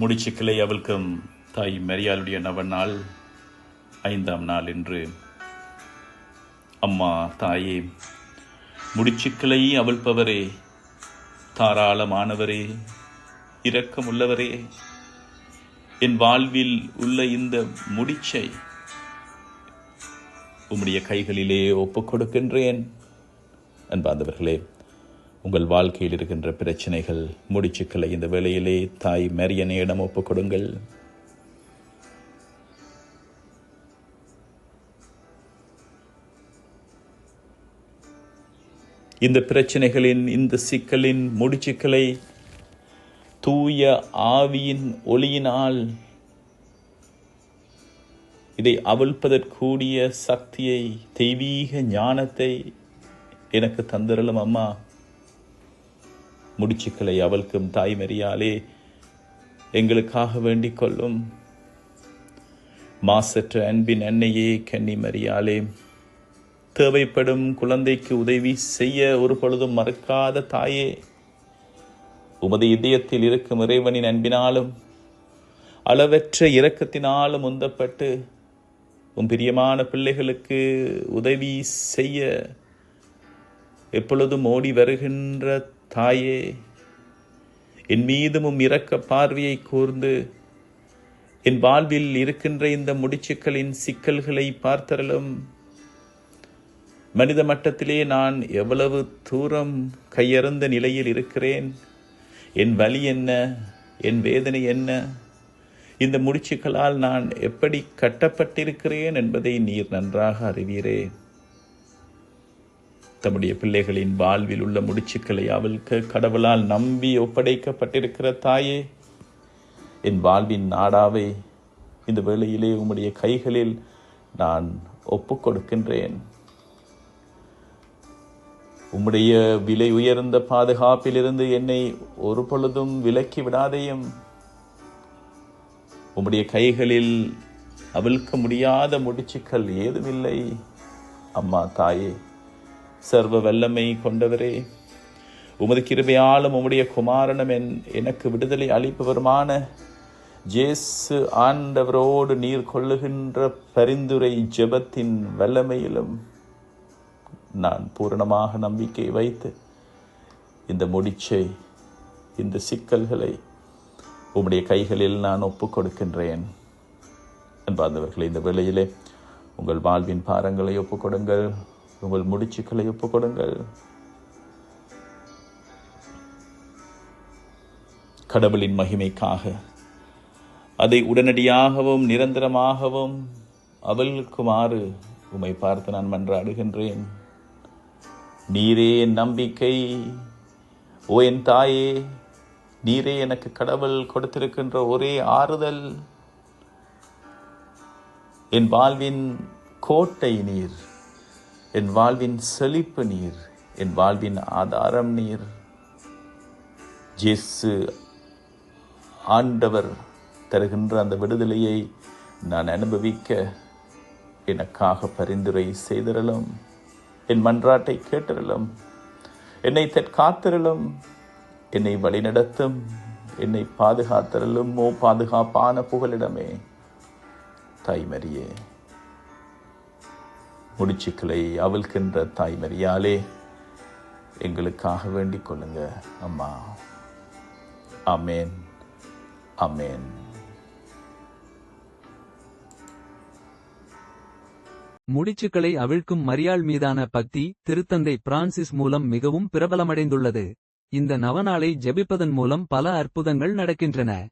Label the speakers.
Speaker 1: முடிச்சுக்கிளை அவளுக்கும் தாய் மரியாளுடைய நவநாள் ஐந்தாம் நாள் என்று. அம்மா தாயே முடிச்சுக்களை அவள்பவரே தாராளமானவரே இரக்கமுள்ளவரே. என் வாழ்வில் உள்ள இந்த முடிச்சை உம்முடைய கைகளிலே ஒப்புக் கொடுக்கின்றேன் அன்பாந்தவர்களே உங்கள் வாழ்க்கையில் இருக்கின்ற பிரச்சனைகள் முடிச்சுக்களை இந்த வேளையிலே தாய் மரியனையிடம் ஒப்புக் கொடுங்கள். இந்த பிரச்சனைகளின் இந்த சிக்கலின் முடிச்சுக்களை தூய ஆவியின் ஒளியினால் இதை அவிழ்ப்பதற்கூடிய சக்தியை தெய்வீக ஞானத்தை எனக்கு தந்திரலும் அம்மா. முடிச்சுக்களை அவளுக்கும் தாய்மறியாலே எங்களுக்காக வேண்டிக் கொள்ளும் மாசற்ற அன்பின் அன்னையே கன்னி மரியாலே தேவைப்படும் குழந்தைக்கு உதவி செய்ய ஒரு பொழுதும் மறக்காத தாயே. உமது இதயத்தில் இருக்கும் இறைவனின் அன்பினாலும் அளவற்ற இரக்கத்தினாலும் உந்தப்பட்டு உன் பிரியமான பிள்ளைகளுக்கு உதவி செய்ய எப்பொழுதும் ஓடி வருகின்ற தாயே என் மீதும் இறக்க இரக்க பார்வையை கூர்ந்து என் வாழ்வில் இருக்கின்ற இந்த முடிச்சுக்களின் சிக்கல்களை பார்த்தரலும் மனித மட்டத்திலே நான் எவ்வளவு தூரம் கையறந்த நிலையில் இருக்கிறேன்? என் வலி என்ன? என் வேதனை என்ன? இந்த முடிச்சுக்களால் நான் எப்படி கட்டப்பட்டிருக்கிறேன் என்பதை நீர் நன்றாக அறிவீரேன் தம்முடைய பிள்ளைகளின் வாழ்வில் உள்ள முடிச்சுக்களை அவளுக்கு கடவுளால் நம்பி ஒப்படைக்கப்பட்டிருக்கிற தாயே என் வாழ்வின் நாடாவை இந்த வேளையிலே உம்முடைய கைகளில் நான் ஒப்பு கொடுக்கின்றேன். உம்முடைய விலை உயர்ந்த பாதுகாப்பிலிருந்து என்னை ஒரு பொழுதும் விலக்கி விடாதையும். உம்முடைய கைகளில் அவிழ்க்க முடியாத முடிச்சுக்கள் ஏதுமில்லை. அம்மா தாயே சர்வ வல்லமை கொண்டவரே. உமது கிருபையாலும் உம்முடைய குமாரனும் என் எனக்கு விடுதலை அளிப்பவருமான ஜேசு ஆண்டவரோடு நீர் கொள்ளுகின்ற பரிந்துரை ஜெபத்தின் வல்லமையிலும் நான் பூரணமாக நம்பிக்கை வைத்து இந்த முடிச்சை இந்த சிக்கல்களை உம்முடைய கைகளில் நான் ஒப்புக் கொடுக்கின்றேன். அன்பார்ந்தவர்களே இந்த வேளையிலே உங்கள் வாழ்வின் பாரங்களை ஒப்புக்கொடுங்கள் உங்கள் முடிச்சுக்களை ஒப்பு கொடுங்கள் கடவுளின் மகிமைக்காக அதை உடனடியாகவும் நிரந்தரமாகவும் அவளுக்குமாறு உம்மை பார்த்து நான் மன்றாடுகின்றேன். நீரே என் நம்பிக்கை ஓ என் தாயே நீரே எனக்கு கடவுள் கொடுத்திருக்கின்ற ஒரே ஆறுதல். என் வாழ்வின் கோட்டை நீர் என் வாழ்வின் செழிப்பு நீர் என் வாழ்வின் ஆதாரம் நீர். ஜேசு ஆண்டவர் தருகின்ற அந்த விடுதலையை நான் அனுபவிக்க எனக்காக பரிந்துரை செய்திரலும் என் மன்றாட்டை கேட்டிரலும் என்னை தற்காத்திரலும் என்னை வழிநடத்தும் என்னை பாதுகாத்திரலும் ஓ பாதுகாப்பான புகலிடமே தாய்மரியே. முடிச்சுக்களை அவிழ்க்கின்ற தாய்மரியாலே எங்களுக்காக வேண்டிக் கொள்ளுங்க அம்மா. அமேன் அமேன்
Speaker 2: முடிச்சுக்களை அவிழ்க்கும் மரியாள் மீதான பக்தி திருத்தந்தை பிரான்சிஸ் மூலம் மிகவும் பிரபலமடைந்துள்ளது. இந்த நவநாளை ஜெபிப்பதன் மூலம் பல அற்புதங்கள் நடக்கின்றன.